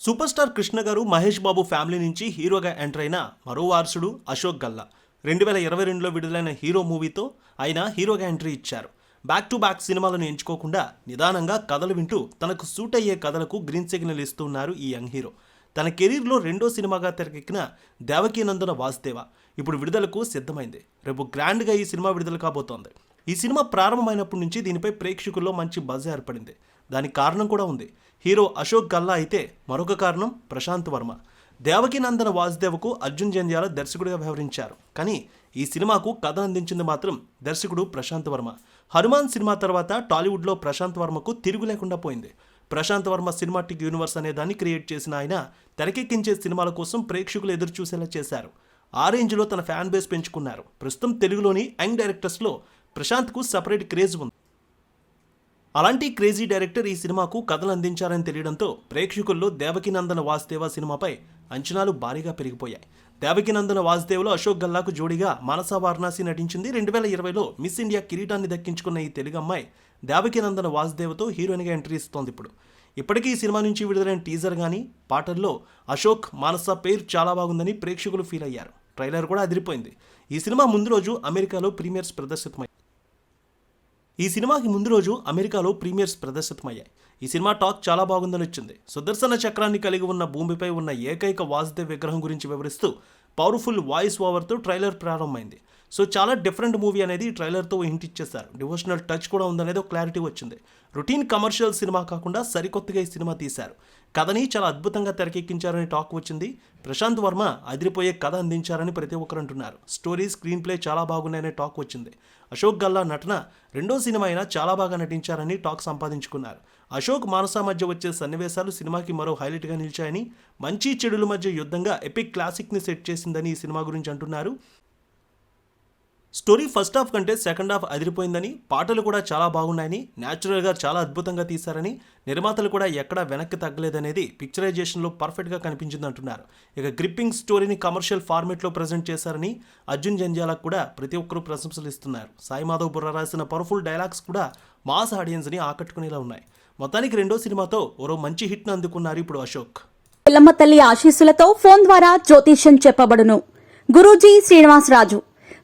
Super star Krishna గారు Mahesh Babu family నుంచి హీరోగా ఎంటర్ అయిన మరో వారసుడు అశోక్ గల్లా. రెండు వేల ఇరవై రెండులో విడుదలైన హీరో మూవీతో ఆయన హీరోగా ఎంట్రీ ఇచ్చారు. బ్యాక్ టు బ్యాక్ సినిమాలను ఎంచుకోకుండా నిదానంగా కథలు వింటూ తనకు సూట్ అయ్యే కథలకు గ్రీన్ సిగ్నల్ ఇస్తున్నారు ఈ యంగ్ హీరో. తన కెరీర్లో రెండో సినిమాగా తెరకెక్కిన దేవకీనందన వాసుదేవ ఇప్పుడు విడుదలకు సిద్ధమైంది. రేపు గ్రాండ్గా ఈ సినిమా విడుదల కాబోతోంది. ఈ సినిమా ప్రారంభమైనప్పటి నుంచి దీనిపై ప్రేక్షకుల్లో మంచి బజ్ ఏర్పడింది. దానికి కారణం కూడా ఉంది. హీరో అశోక్ గల్లా అయితే మరొక కారణం ప్రశాంత్ వర్మ. దేవకీనందన వాసుదేవకు అర్జున్ జంధ్యాల దర్శకుడిగా వ్యవహరించారు. కానీ ఈ సినిమాకు కథ అందించింది మాత్రం దర్శకుడు ప్రశాంత్ వర్మ. హనుమాన్ సినిమా తర్వాత టాలీవుడ్లో ప్రశాంత్ వర్మకు తిరుగు లేకుండా పోయింది. ప్రశాంత్ వర్మ సినిమాటిక్ యూనివర్స్ అనే దాన్ని క్రియేట్ చేసిన ఆయన తెరకెక్కించే సినిమాల కోసం ప్రేక్షకులు ఎదురు చూసేలా చేశారు. ఆ రేంజ్లో తన ఫ్యాన్ బేస్ పెంచుకున్నారు. ప్రస్తుతం తెలుగులోని యంగ్ డైరెక్టర్స్లో ప్రశాంత్కు సపరేట్ క్రేజ్ ఉంది. అలాంటి క్రేజీ డైరెక్టర్ ఈ సినిమాకు కథలు అందించారని తెలియడంతో ప్రేక్షకుల్లో దేవకినందన వాసుదేవ సినిమాపై అంచనాలు భారీగా పెరిగిపోయాయి. దేవకినందన వాసుదేవ్లో అశోక్ గల్లాకు జోడిగా మానస వారణాసి నటించింది. రెండు వేల ఇరవైలో మిస్ ఇండియా కిరీటాన్ని దక్కించుకున్న ఈ తెలుగు అమ్మాయి దేవకినందన వాసుదేవ్తో హీరోయిన్గా ఎంట్రీ ఇస్తోంది ఇప్పుడు. ఇప్పటికీ ఈ సినిమా నుంచి విడుదలైన టీజర్ కానీ పాటల్లో అశోక్ మానస పేరు చాలా బాగుందని ప్రేక్షకులు ఫీల్ అయ్యారు. ట్రైలర్ కూడా అదిరిపోయింది. ఈ సినిమా ముందు రోజు అమెరికాలో ప్రీమియర్స్ ప్రదర్శితమై ఈ సినిమాకి ముందు రోజు అమెరికాలో ప్రీమియర్స్ ప్రదర్శితమయ్యాయి. ఈ సినిమా టాక్ చాలా బాగుందని వచ్చింది. సుదర్శన చక్రాన్ని కలిగి ఉన్న భూమిపై ఉన్న ఏకైక వాసుదేవ్ విగ్రహం గురించి వివరిస్తూ పవర్ఫుల్ వాయిస్ ఓవర్తో ట్రైలర్ ప్రారంభమైంది. సో చాలా డిఫరెంట్ మూవీ అనేది ట్రైలర్తో హింట్ ఇచ్చేశారు. డివోషనల్ టచ్ కూడా ఉందనేది ఒక క్లారిటీ వచ్చింది. రొటీన్ కమర్షియల్ సినిమా కాకుండా సరికొత్తగా ఈ సినిమా తీశారు. కథని చాలా అద్భుతంగా తెరకెక్కించారని టాక్ వచ్చింది. ప్రశాంత్ వర్మ అదిరిపోయే కథ అందించారని ప్రతి ఒక్కరు అంటున్నారు. స్టోరీ స్క్రీన్ ప్లే చాలా బాగున్నాయనే టాక్ వచ్చింది. అశోక్ గల్లా నటన రెండో సినిమా అయినా చాలా బాగా నటించారని టాక్ సంపాదించుకున్నారు. అశోక్ మానస మధ్య వచ్చే సన్నివేశాలు సినిమాకి మరో హైలైట్గా నిలిచాయని మంచి చెడుల మధ్య యుద్ధంగా ఎపిక్ క్లాసిక్ని సెట్ చేసిందని ఈ సినిమా గురించి అంటున్నారు. స్టోరీ ఫస్ట్ హాఫ్ కంటే సెకండ్ హాఫ్ అదిరిపోయిందని పాటలు కూడా చాలా బాగున్నాయని న్యాచురల్గా చాలా అద్భుతంగా తీశారని నిర్మాతలు కూడా ఎక్కడా వెనక్కి తగ్గలేదనేది పిక్చరైజేషన్లో పర్ఫెక్ట్గా కనిపించింది అంటున్నారు. ఇక గ్రిప్పింగ్ స్టోరీని కమర్షియల్ ఫార్మేట్లో ప్రజెంట్ చేశారని అర్జున్ జంజాలకు కూడా ప్రతి ఒక్కరూ ప్రశంసలు ఇస్తున్నారు సాయి మాధవ్ బుర్ర రాసిన పవర్ఫుల్ డైలాగ్స్ కూడా మాస్ ఆడియన్స్ని ఆకట్టుకునేలా ఉన్నాయి. మొత్తానికి రెండో సినిమాతో ఓరో మంచి హిట్ను అందుకున్నారు ఇప్పుడు అశోక్. పిల్లమ్మ తల్లి ఆశీస్సులతో ఫోన్ ద్వారా జ్యోతిష్యం చెప్పబడును. గురూజీ శ్రీనివాసరాజు